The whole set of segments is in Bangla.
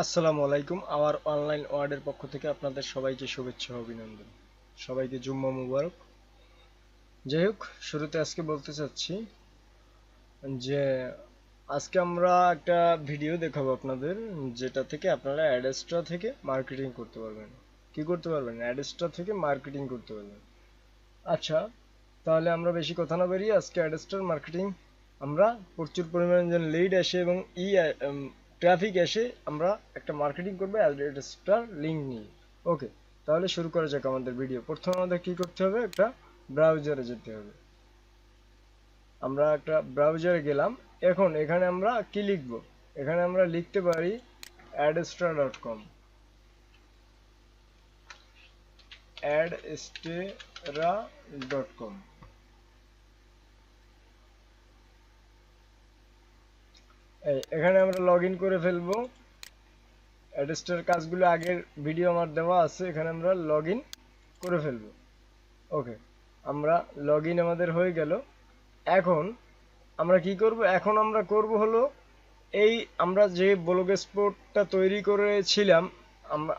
আসসালামু আলাইকুম। আমার অনলাইন ওয়ার্ডের পক্ষ থেকে আপনাদের সবাইকে শুভেচ্ছা অভিনন্দন। সবাইকে জুম্মা মুবারক। যাই হোক, শুরুতে আজকে বলতে চাচ্ছি যে আজকে আমরা একটা ভিডিও দেখাবো আপনাদের, যেটা থেকে আপনারা অ্যাডেস্ট্রা থেকে মার্কেটিং করতে পারবেন। কি করতে পারবেন? অ্যাডেস্ট্রা থেকে মার্কেটিং করতে পারবেন। আচ্ছা তাহলে আমরা বেশি কথা না বেরিয়ে আজকে অ্যাডেস্ট্রার মার্কেটিং আমরা প্রচুর পরিমাণে লিড আসে এবং ই ট্রাফিক এসে আমরা একটা মার্কেটিং করব অ্যাড্রেসটার লিঙ্ক নিয়ে। ওকে তাহলে শুরু করা যাক আমাদের ভিডিও প্রথমে আমাদের কি করতে হবে? একটা ব্রাউজারে যেতে হবে। আমরা একটা ব্রাউজারে গেলাম। এখন এখানে আমরা কি লিখব? এখানে আমরা লিখতে পারি Adsterra dot com Adsterra dot com এখানে আমরা লগ ইন করে ফেলব। অ্যাডেস্টার কাজগুলো আগের ভিডিও আমার দেওয়া আছে, এখানে আমরা লগ ইন করে ফেলব। ওকে আমরা লগ ইন আমাদের হয়ে গেল। এখন আমরা কি করব? এখন আমরা করব হলো, এই আমরা যে ব্লগ স্পোর্টটা তৈরি করেছিলাম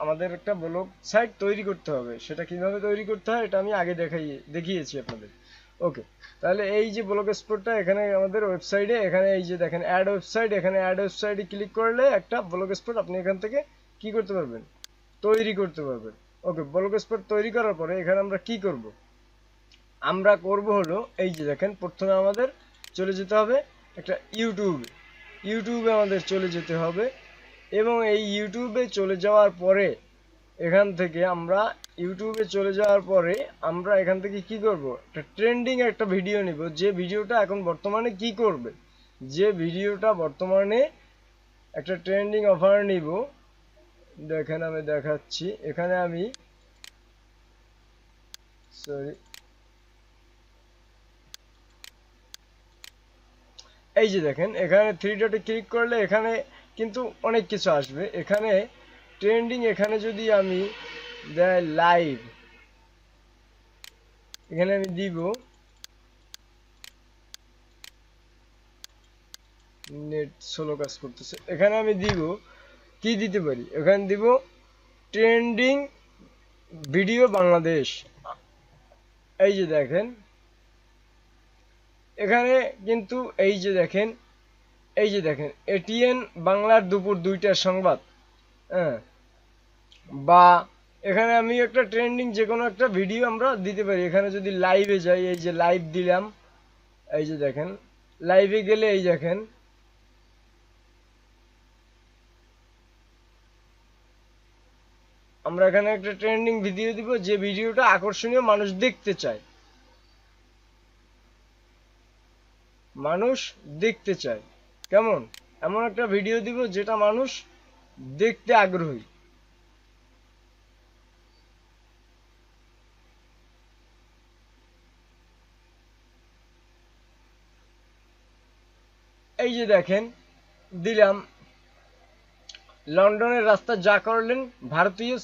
আমাদের একটা ব্লগ সাইট তৈরি করতে হবে। সেটা কীভাবে তৈরি করতে হয়, এটা আমি আগে দেখাই, দেখিয়েছি আপনাদের। ওকে তাহলে এই যে ব্লগ স্পটটা এখানে আমাদের ওয়েবসাইটে এখানে এই যে দেখেন অ্যাড ওয়েবসাইট এখানে অ্যাড ওয়েবসাইটে ক্লিক করলে একটা ব্লগ স্পট আপনি এখান থেকে কি করতে পারবেন? তৈরি করতে পারবেন। ওকে ব্লগ স্পট তৈরি করার পরে এখানে আমরা কি করব? আমরা করব হলো এই যে দেখেন, প্রথমে আমাদের চলে যেতে হবে একটা ইউটিউবে ইউটিউবে আমাদের চলে যেতে হবে এবং এই ইউটিউবে চলে যাওয়ার পরে এখান থেকে আমরা ইউটিউবে চলে যাওয়ার পরে আমরা এখান থেকে কি করব? একটা ট্রেন্ডিং একটা ভিডিও নিব। যে ভিডিওটা এখন বর্তমানে কি করবে? যে ভিডিওটা বর্তমানে একটা ট্রেন্ডিং অফার নিব। দেখেন আমি দেখাচ্ছি। এখানে আমি সরি এই যে দেখেন, এখানে থ্রি ডটে ক্লিক করলে এখানে কিন্তু অনেক কিছু আসবে। এখানে ট্রেন্ডিং এখানে যদি আমি দেয় লাইভ এখানে আমি দিব নেট সোলো কাজ করতেছে। এখানে আমি দিব, কি দিতে পারি? এখানে দিব ট্রেন্ডিং ভিডিও বাংলাদেশ। এই যে দেখেন, এখানে কিন্তু এই যে দেখেন, এই যে দেখেন এটিএন বাংলার দুপুর দুইটার সংবাদ হ্যাঁ বা এখানে আমি একটা ট্রেন্ডিং যে কোনো একটা ভিডিও আমরা দিতে পারি। এখানে যদি লাইভে যাই, এই যে লাইভ দিলাম, এই যে দেখেন লাইভে গেলে এই দেখেন, আমরা এখানে একটা ট্রেন্ডিং ভিডিও দিব যে ভিডিওটা আকর্ষণীয় মানুষ দেখতে চায়। মানুষ দেখতে চায়। কেমন? এমন একটা ভিডিও দিব যেটা মানুষ দেখতে আগ্রহী। এই যে দেখেন দিলাম। লন্ডনের রাস্তা যা করলেন ভারতীয়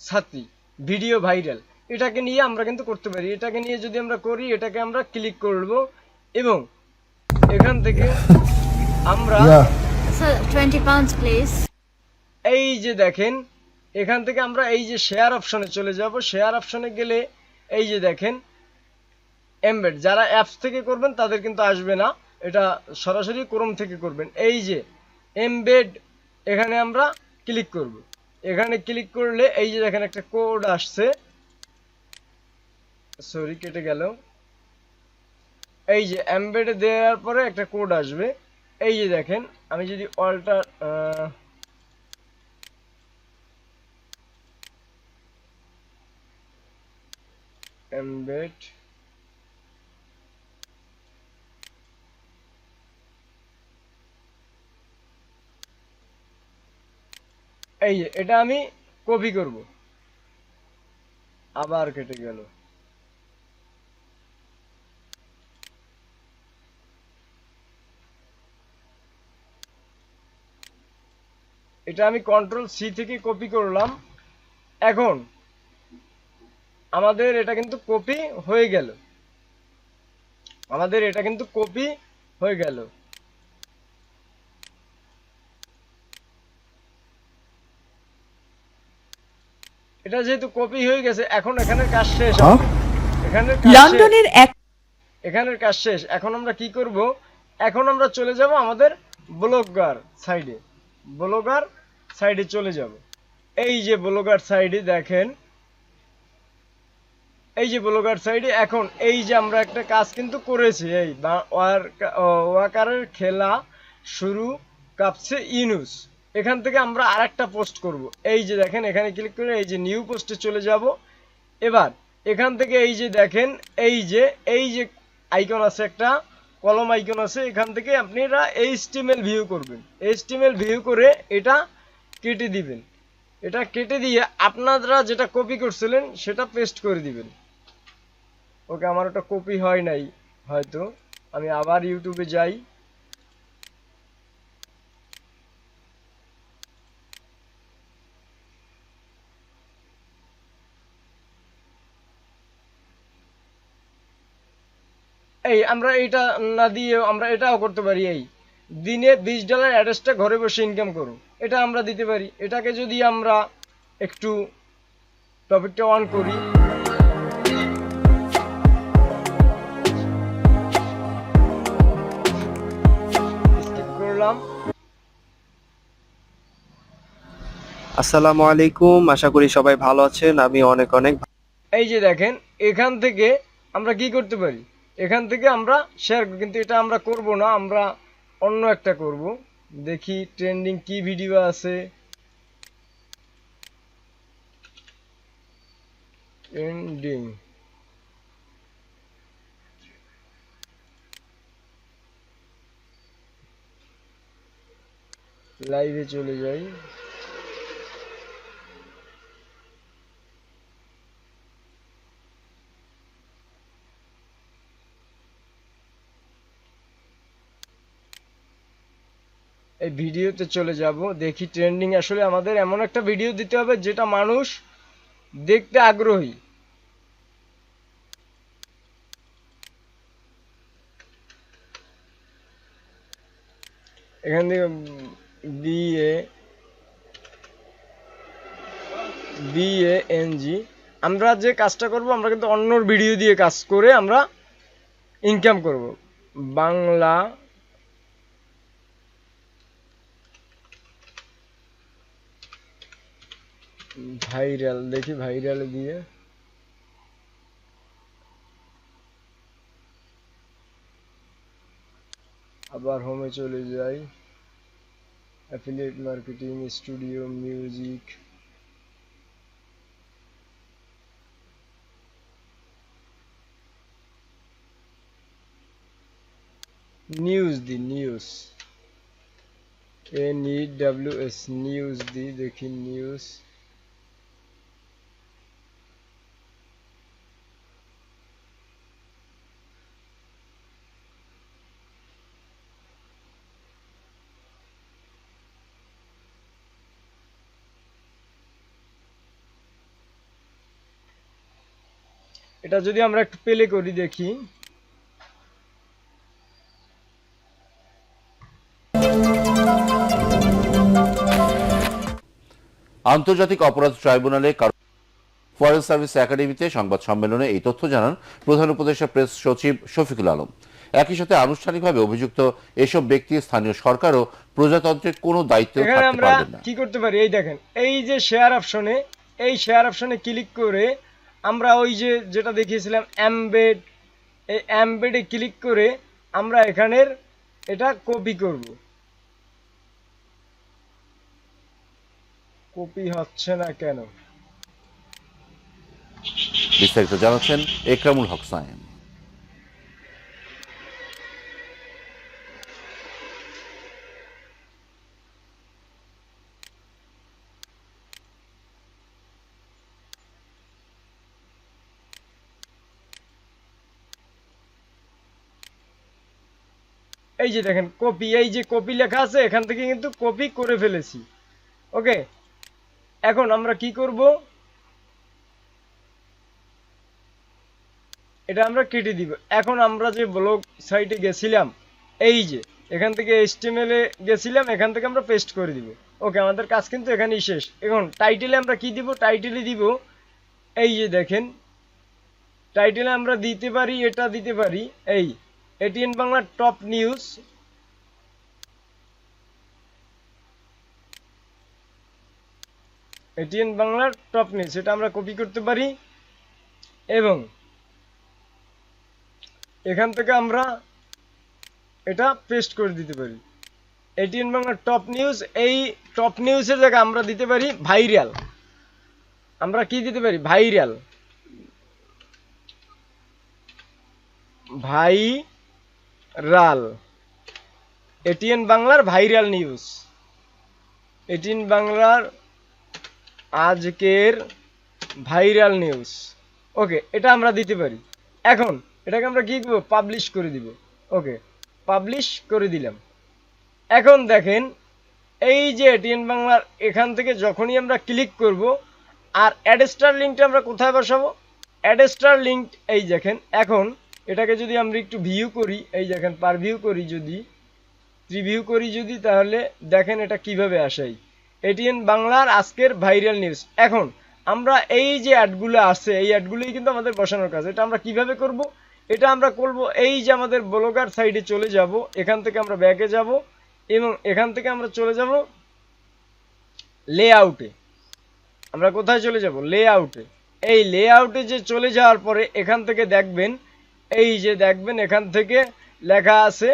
ছাত্রী ভিডিও ভাইরাল। এটাকে নিয়ে আমরা কিন্তু করতে পারি। এটাকে নিয়ে যদি আমরা করি এটাকে আমরা ক্লিক করব এবং এখান থেকে আমরা Sir, 20 pounds, please. এই যে দেখেন এখান থেকে আমরা এই যে শেয়ার অপশনে চলে যাব। শেয়ার অপশনে গেলে এই যে দেখেন এমবেড যারা অ্যাপস থেকে করবেন তাদের কিন্তু আসবে না। এটা সরাসরি ক্রোম থেকে করবেন। এই যে এমবেড এখানে আমরা ক্লিক করব। এখানে ক্লিক করলে এই যে দেখেন একটা কোড আসছে। সরি কেটে গেল। এই যে এমবেডে দেওয়ার পরে একটা কোড আসবে। এই যে দেখেন, আমি যদি অল্টার embed এই যে, এটা আমি কপি করব। আবার কেটে গেল। এটা আমি কন্ট্রোল সি থেকে কপি করলাম। এখন আমাদের এটা কিন্তু কপি হয়ে গেল। আমাদের এটা কিন্তু কপি হয়ে গেল। এটা যেহেতু কপি হয়ে গেছে এখন এখানের কাজ শেষ। এখানের লন্ডনের এক এখানের কাজ শেষ। এখন আমরা কি করব? এখন আমরা চলে যাব আমাদের ব্লগার সাইডে। ব্লগার সাইডে চলে যাব। এই যে ব্লগার সাইডে দেখেন। এই যে ব্লগার সাইডে এখন এই যে আমরা একটা কাজ কিন্তু করেছি এই ওয়াকারের খেলা শুরু কাপছে ইনুস। এখান থেকে আমরা আরেকটা পোস্ট করব। এই যে দেখেন, এখানে ক্লিক করে এই যে নিউ পোস্টে চলে যাব। এবার, এখান থেকে এই যে দেখেন, এই যে এই যে আইকন আছে একটা কলম আইকন আছে, এখান থেকে আপনারা এইচটিএমএল ভিউ করবেন। এইচটিএমএল ভিউ করে এটা কেটে দিবেন। এটা কেটে দিয়ে আপনারা যেটা কপি করছিলেন, সেটা পেস্ট করে দিবেন। ওকে, আমার ওটা কপি হয় নাই, হয়তো। আমি আবার ইউটিউবে যাই। এই আমরা এটা না দিয়ে আমরা এটাও করতে পারি এই। দিনে বিশ ডলার অ্যাড্রেসটা ঘরে বসে ইনকাম করুন এটা আমরা দিতে পারি। এটাকে যদি আমরা একটু টপিকটা অন করি। করলাম। আসসালামু আলাইকুম। আশা করি সবাই ভালো আছেন। আমি অনেক অনেক এই যে দেখেন এখান থেকে আমরা কি করতে পারি? এখান থেকে আমরা শেয়ার কিন্তু এটা আমরা করব না, আমরা অন্য একটা করব। দেখি ট্রেন্ডিং কি ভিডিও আছে। ট্রেন্ডিং লাইভে চলে যাই। এই ভিডিওতে চলে যাব। দেখি ট্রেন্ডিং আসলে আমাদের এমন একটা ভিডিও দিতে হবে যেটা মানুষ দেখতে আগ্রহী। এখান থেকে বিএ বিএ এনজি আমরা যে কাজটা করব, আমরা কিন্তু অন্যর ভিডিও দিয়ে কাজ করে আমরা ইনকাম করব। বাংলা ভাইরাল দেখি ভাইরাল দিয়ে আবার হোমে চলে যাই affiliate marketing studio music news the news N E W S news the দেখি নিউজ এটা যদি আমরা একটু প্লে করি দেখি। আন্তর্জাতিক অপরাধ ট্রাইব্যুনালে ফরেস্ট সার্ভিস একাডেমিতে সংবাদ সম্মেলনে এই তথ্য জানান প্রধান উপদেষ্টা প্রেস সচিব শফিকুল আলম। একই সাথে আনুষ্ঠানিকভাবে অভিযুক্ত এসব ব্যক্তি স্থানীয় সরকারও প্রজাতন্ত্রের কোনো দায়িত্ব থাকতে আমরা পারবেন না। কি করতে পারি? এই দেখেন এই যে শেয়ার অপশনে এই শেয়ার অপশনে ক্লিক করে আমরা ওই যে যেটা দেখিয়েছিলাম অ্যামবেড এই অ্যামবেডে ক্লিক করে আমরা এখানের এটা কপি করব। কপি হচ্ছে না কেন? বিস্তারিত জানাচ্ছেন একরামুল হক সায়েম এই যে দেখেন কপি এই যে কপি লেখা আছে, এখান থেকে কিন্তু কপি করে ফেলেছি। ওকে এখন আমরা কি করব? এটা আমরা কেটে দিব। এখন আমরা যে ব্লগ সাইটে গেছিলাম, এই যে, এখান থেকে এইচটিএমএল এ গেছিলাম, এখান থেকে আমরা পেস্ট করে দিব। ওকে আমাদের কাজ কিন্তু এখানেই শেষ। এখন টাইটেলে আমরা কি দিব? টাইটেলে দিব, এই যে দেখেন টাইটেলে আমরা দিতে পারি, এটা দিতে পারি, এই এটিএন বাংলার টপ নিউজ এটিএন বাংলার টপ নিউজ সেটা আমরা কপি করতে পারি। এবং এখান থেকে আমরা এটা পেস্ট করে দিতে পারি। এটিএন বাংলার টপ নিউজ এই টপ নিউজের জায়গায় আমরা দিতে পারি ভাইরাল আমরা কি দিতে পারি? ভাইরাল ভাইরাল এটিএন বাংলার ভাইরাল নিউজ। এটিএন বাংলার আজকের ভাইরাল নিউজ। ওকে, এটা আমরা দিতে পারি। এখন, এটাকে আমরা কি করব? পাবলিশ করে দিব। ওকে পাবলিশ করে দিলাম। এখন দেখেন, এই যে এটিএন বাংলার এখান থেকে যখনই আমরা ক্লিক করব, আর অ্যাডস্টার লিঙ্কটা আমরা কোথায় বসাবো? অ্যাডেস্টার লিঙ্ক এই দেখেন, এখন এটাকে যদি আমরা একটু ভিউ করি, এই দেখেন পার ভিউ করি যদি রিভিউ করি যদি, তাহলে দেখেন এটা কীভাবে আসাই এটিএন বাংলার আজকের ভাইরাল নিউজ এখন, আমরা এই যে অ্যাডগুলো আছে, এই অ্যাডগুলোই কিন্তু আমাদের বসানোর কাজ। এটা আমরা কীভাবে করব? এটা আমরা করব এই যে আমাদের ব্লগার সাইডে চলে যাব, এখান থেকে আমরা ব্যাকে যাব, এবং এখান থেকে আমরা চলে যাব লেআউটে আমরা কোথায় চলে যাব? লেআউটে এই লেআউটে যে চলে যাওয়ার পরে এখান থেকে দেখবেন এই যে দেখবেন এখান থেকে লেখা আছে,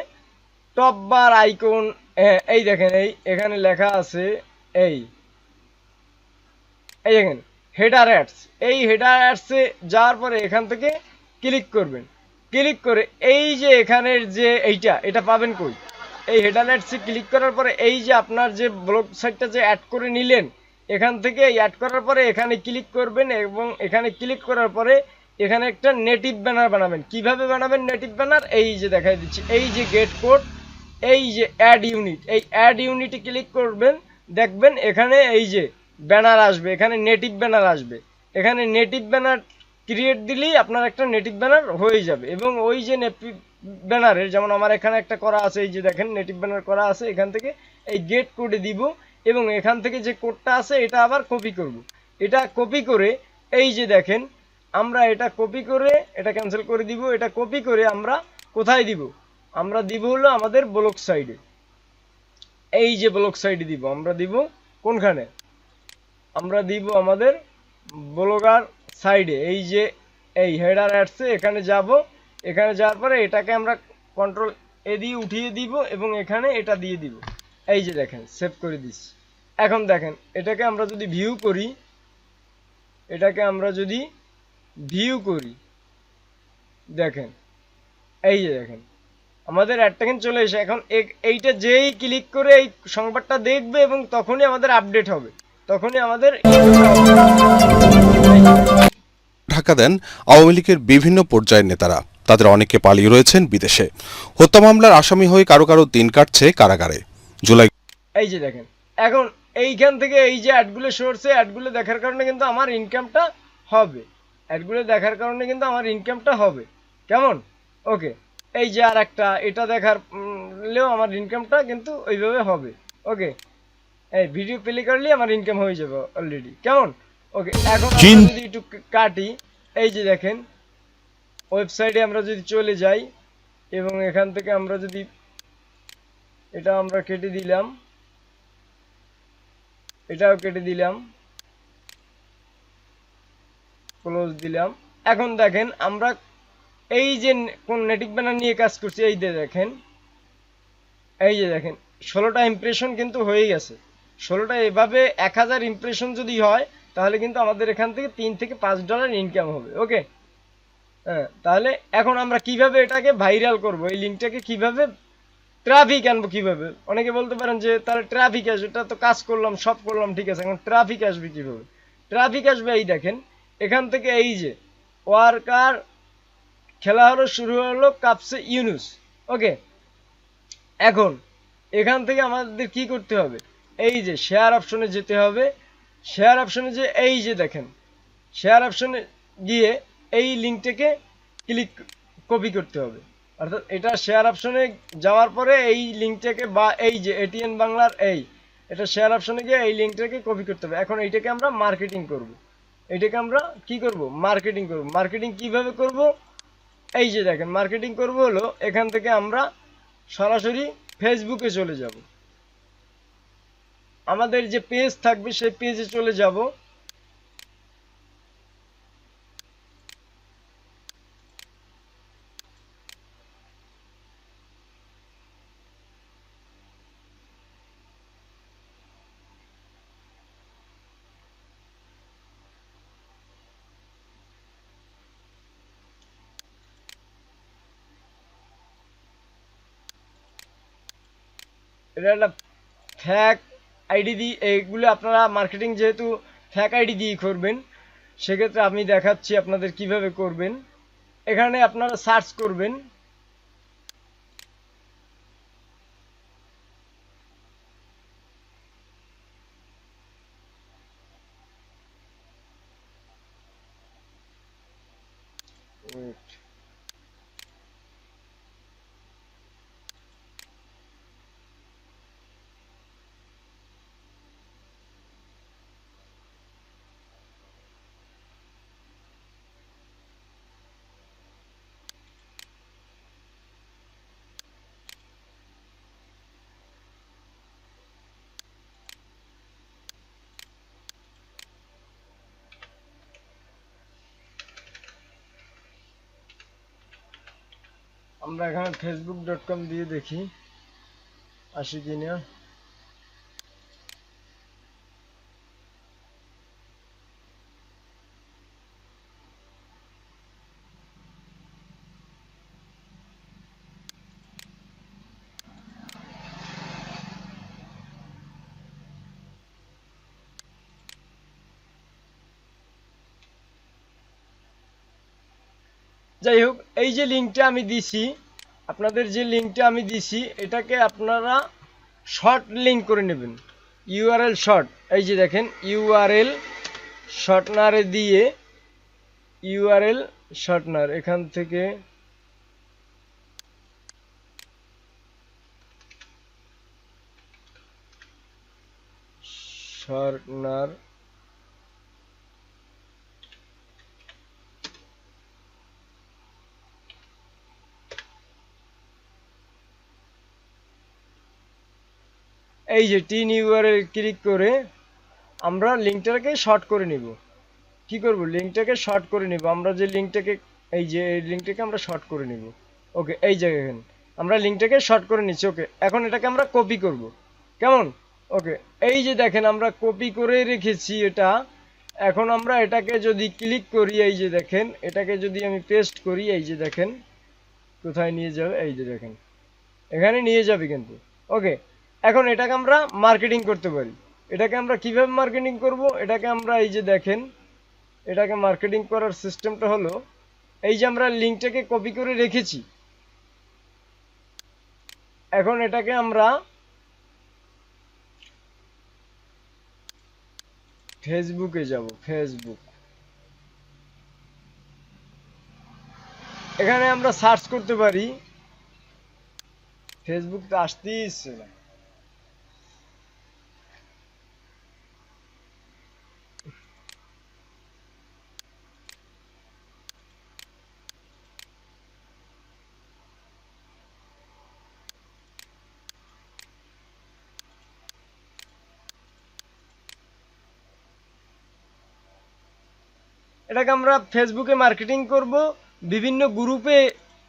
টপ বার আইকন এই দেখেন, এই এখানে লেখা আছে, এই এই দেখেন হেডার অ্যাডস এই হেডার অ্যাডসে যাওয়ার পরে এখান থেকে ক্লিক করবেন। ক্লিক করে এই যে এখানের যে এইটা, এটা পাবেন কই? এই হেডার অ্যাডসে ক্লিক করার পরে এই যে আপনার যে ব্লগ সাইটটা যে অ্যাড করে নিলেন, এখান থেকে অ্যাড করার পরে এখানে ক্লিক করবেন এবং এখানে ক্লিক করার পরে এখানে একটা নেটিভ ব্যানার বানাবেন। কীভাবে বানাবেন নেটিভ ব্যানার এই যে দেখাই দিচ্ছি। এই যে গেট কোড এই যে অ্যাড ইউনিট এই অ্যাড ইউনিটে ক্লিক করবেন, দেখবেন এখানে এই যে ব্যানার আসবে, এখানে নেটিভ ব্যানার আসবে। এখানে নেটিভ ব্যানার ক্রিয়েট দিলেই আপনার একটা নেটিভ ব্যানার হয়ে যাবে। এবং ওই যে নেটিভ ব্যানারের যেমন আমার এখানে একটা করা আছে, এই যে দেখেন নেটিভ ব্যানার করা আছে, এখান থেকে এই গেট কোডে দিব। এবং এখান থেকে যে কোডটা আছে, এটা আবার কপি করব। এটা কপি করে এই যে দেখেন আমরা এটা কপি করে, এটা ক্যান্সেল করে দিব, এটা কপি করে আমরা কোথায় দিব? আমরা দিব হলো আমাদের ব্লক সাইডে এই যে ব্লক সাইডে দিব, আমরা দিব কোনখানে? আমরা দিব আমাদের ব্লগার সাইডে এই যে এই হেডার অ্যাডসে এখানে যাব। এখানে যাওয়ার পরে এটাকে আমরা কন্ট্রোল এ দিয়ে উঠিয়ে দিব এবং এখানে এটা দিয়ে দিব। এই যে দেখেন সেভ করে দিস এখন দেখেন, এটাকে আমরা যদি ভিউ করি, এটাকে আমরা যদি ভিউ করি। দেখেন এই যে দেখেন আমাদের অ্যাডটা কিন্তু চলে এসে এখন এইটা যেই ক্লিক করে এই সংবাদটা দেখবে এবং তখনই আমাদের আপডেট হবে। তখনই আমাদের ঢাকা দেন আওয়ামী লীগের বিভিন্ন পর্যায়ের নেতারা। তাদের অনেকে পালিয়ে রয়েছেন বিদেশে। হত্যা মামলার আসামি হয়ে কারও কারও দিন কাটছে কারাগারে। জুলাই এই যে দেখেন এখন এইখান থেকে এই যে অ্যাডগুলো সরছে অ্যাডগুলো দেখার কারণে কিন্তু আমার ইনকামটা হবে। অ্যাডগুলো দেখার কারণে কিন্তু আমার ইনকামটা হবে। কেমন? ওকে এই যে আর একটা এটা দেখার লেও আমার ইনকামটা কিন্তু ওইভাবে হবে। ওকে এই ভিডিও প্লে করলে আমার ইনকাম হয়ে যাবে অলরেডি কেমন? ওকে এখন যদি একটু কাটি এই যে দেখেন ওয়েবসাইটে আমরা যদি চলে যাই এবং এখান থেকে আমরা যদি এটা আমরা কেটে দিলাম এটাও কেটে দিলাম। ক্লোজ দিলাম। এখন দেখেন, আমরা এই যে কোন নেটিভ ব্যানার নিয়ে কাজ করছি, এই যে দেখেন, এই যে দেখেন, ষোলোটা ইমপ্রেশন কিন্তু হয়ে গেছে। ষোলোটা এভাবে এক হাজার ইমপ্রেশন যদি হয়, তাহলে কিন্তু আমাদের এখান থেকে তিন থেকে পাঁচ ডলার ইনকাম হবে ওকে হ্যাঁ তাহলে এখন আমরা কীভাবে এটাকে ভাইরাল করব? এই লিঙ্কটাকে কীভাবে ট্রাফিক আনব কীভাবে? অনেকে বলতে পারেন যে, তাহলে ট্রাফিক আসবে, এটা তো কাজ করলাম, সব করলাম, ঠিক আছে, এখন ট্রাফিক আসবে কীভাবে? ট্রাফিক আসবে এই দেখেন এখান থেকে এই যে, ওয়ার্কার খেলা হলো শুরু হলো কাপসে ইউনুস। ওকে, এখন এখান থেকে আমাদের কি করতে হবে? এই যে শেয়ার অপশনে যেতে হবে। শেয়ার অপশনে যে এই যে দেখেন শেয়ার অপশনে গিয়ে এই লিঙ্কটাকে ক্লিক কপি করতে হবে। অর্থাৎ এটা শেয়ার অপশনে যাওয়ার পরে এই লিঙ্কটাকে বা এই যে এটিএন বাংলার এই, এটা শেয়ার অপশনে গিয়ে এই লিঙ্কটাকে কপি করতে হবে। এখন এইটাকে আমরা মার্কেটিং করব। এইটাকে আমরা কি করব? মার্কেটিং করব। মার্কেটিং কীভাবে করব? এই যে দেখেন মার্কেটিং করব হলো এখান থেকে আমরা সরাসরি ফেসবুকে চলে যাব। আমাদের যে পেজ থাকবে, সেই পেজে চলে যাব। এটা একটা ফ্যাক আইডি দিয়ে এইগুলো আপনারা মার্কেটিং যেহেতু ফ্যাক আইডি দিয়ে করবেন, সেক্ষেত্রে আমি দেখাচ্ছি আপনাদের কীভাবে করবেন এখানে আপনারা সার্চ করবেন Wait. আমরা এখানে ফেসবুক ডট কম দিয়ে দেখি। আসি কিনা যাই হোক এই যে লিঙ্কটা আমি দিছি, আপনাদের যে লিঙ্কটা আমি দিছি, এটাকে আপনারা শর্ট লিঙ্ক করে নেবেন। ইউআরএল শর্ট এই যে দেখেন ইউআরএল শর্টনারে দিয়ে ইউআরএল শর্টনার এখান থেকে শর্টনার এই যে টিন ইউআরএল ক্লিক করে আমরা লিঙ্কটাকে শর্ট করে নিব। কি করব? লিঙ্কটাকে শর্ট করে নিব। আমরা যে লিঙ্কটাকে এই যে লিঙ্কটাকে আমরা শর্ট করে নিব। ওকে এই জায়গায় আমরা লিঙ্কটাকে শর্ট করে নিচ্ছি। ওকে এখন এটাকে আমরা কপি করব। কেমন? ওকে এই যে দেখেন, আমরা কপি করে রেখেছি এটা। এখন আমরা এটাকে যদি ক্লিক করি, এই যে দেখেন, এটাকে যদি আমি পেস্ট করি, এই যে দেখেন, কোথায় নিয়ে যাবে? এই যে দেখেন, এখানে নিয়ে যাবে কিন্তু। ওকে এখন এটাকে আমরা মার্কেটিং করতে পারি এটাকে আমরা কীভাবে মার্কেটিং করব? এটাকে আমরা এই যে দেখেন, এটাকে মার্কেটিং করার সিস্টেমটা হলো, এই যে আমরা লিঙ্কটাকে কপি করে রেখেছি। এখন এটাকে আমরা ফেসবুকে যাব ফেসবুক এখানে আমরা সার্চ করতে পারি। ফেসবুক তো আসতেই না এটাকে আমরা ফেসবুকে মার্কেটিং করব, বিভিন্ন গ্রুপে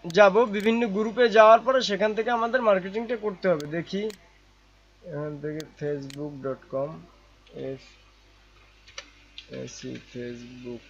যাব, বিভিন্ন গ্রুপে যাওয়ার পরে সেখান থেকে আমাদের মার্কেটিংটা করতে হবে। দেখি, এখান থেকে Facebook dot com S AC Facebook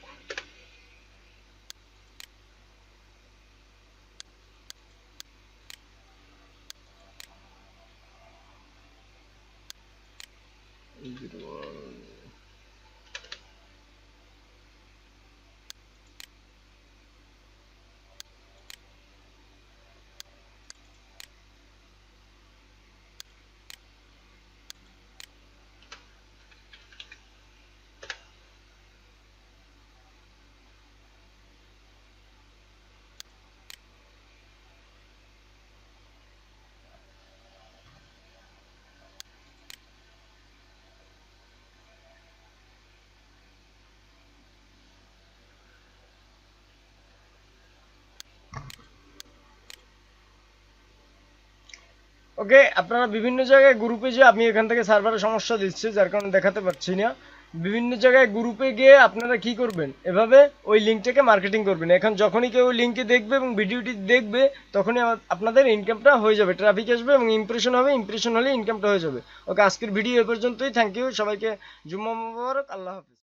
okay, আপনারা বিভিন্ন জায়গায় গ্রুপে যে আমি এখান থেকে সার্ভারে সমস্যা দিচ্ছে, যার কারণে দেখাতে পারছি না। বিভিন্ন জায়গায় গ্রুপে গিয়ে আপনারা কি করবেন? এভাবে ওই লিঙ্কটাকে মার্কেটিং করবেন। এখন যখনই কেউ লিঙ্কে দেখবে এবং ভিডিওটি দেখবে, তখনই আপনাদের ইনকামটা হয়ে যাবে। ট্রাফিক আসবে এবং ইমপ্রেশন হবে ইমপ্রেশন হলে ইনকামটা হয়ে যাবে। ওকে, আজকের ভিডিও এ পর্যন্তই। থ্যাংক ইউ সবাইকে জুম্মা মুবারক। আল্লাহ হাফিজ।